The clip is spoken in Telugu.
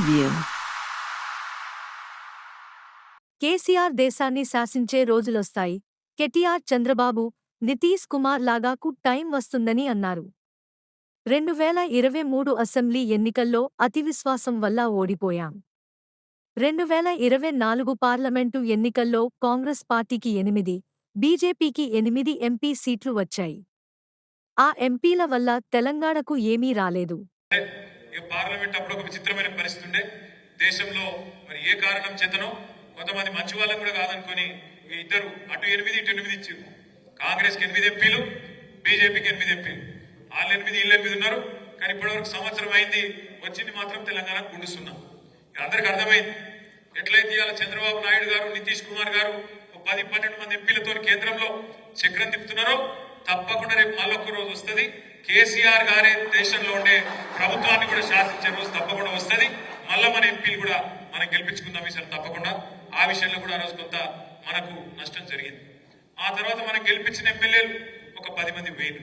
ప్రీవ్యూ కేసీఆర్ దేశాన్ని శాసించే రోజులొస్తాయి. కెటిఆర్ చంద్రబాబు నితీష్ కుమార్ లాగాకు టైం వస్తుందని అన్నారు. రెండు వేల ఇరవై మూడు అసెంబ్లీ ఎన్నికల్లో అతివిశ్వాసం వల్ల ఓడిపోయాం. రెండు వేల ఇరవై నాలుగు పార్లమెంటు ఎన్నికల్లో కాంగ్రెస్ పార్టీకి ఎనిమిది బీజేపీకి ఎనిమిది ఎంపీ సీట్లు వచ్చాయి. ఆ ఎంపీల వల్ల తెలంగాణకు ఏమీ రాలేదు. ఇక పార్లమెంట్ అప్పుడు ఒక విచిత్రమైన పరిస్థితి ఉండే. దేశంలో మరి ఏ కారణం చేతనో కొంతమంది మంచి వాళ్ళని కూడా కాదనుకొని ఇద్దరు అటు ఎనిమిది ఇటు ఎనిమిది ఇచ్చారు కాంగ్రెస్కి ఎనిమిది ఎంపీలు బీజేపీకి ఎనిమిది ఎంపీలు. వాళ్ళు ఎనిమిది వీళ్ళు ఎనిమిది ఉన్నారు. కానీ ఇప్పటివరకు సంవత్సరం అయింది వచ్చింది మాత్రం తెలంగాణ గుండుస్తున్నాం ఇది అందరికి అర్థమైంది. ఎట్లయితే ఇవాళ చంద్రబాబు నాయుడు గారు నితీష్ కుమార్ గారు ఒక పది పన్నెండు మంది ఎంపీలతో కేంద్రంలో చక్రం తిప్పుతున్నారో తప్పకుండా రేపు మళ్ళొక్క రోజు వస్తుంది. కేసీఆర్ గారే దేశంలో ఉండే ప్రభుత్వాన్ని కూడా శాసించే రోజు తప్పకుండా వస్తుంది. మళ్ళా మన ఎంపీలు కూడా మనం గెలిపించుకుందాం ఈసారి తప్పకుండా. ఆ విషయంలో కూడా ఆ రోజు కొంత మనకు నష్టం జరిగింది. ఆ తర్వాత మనం గెలిపించిన ఎమ్మెల్యేలు ఒక పది మంది వేలు.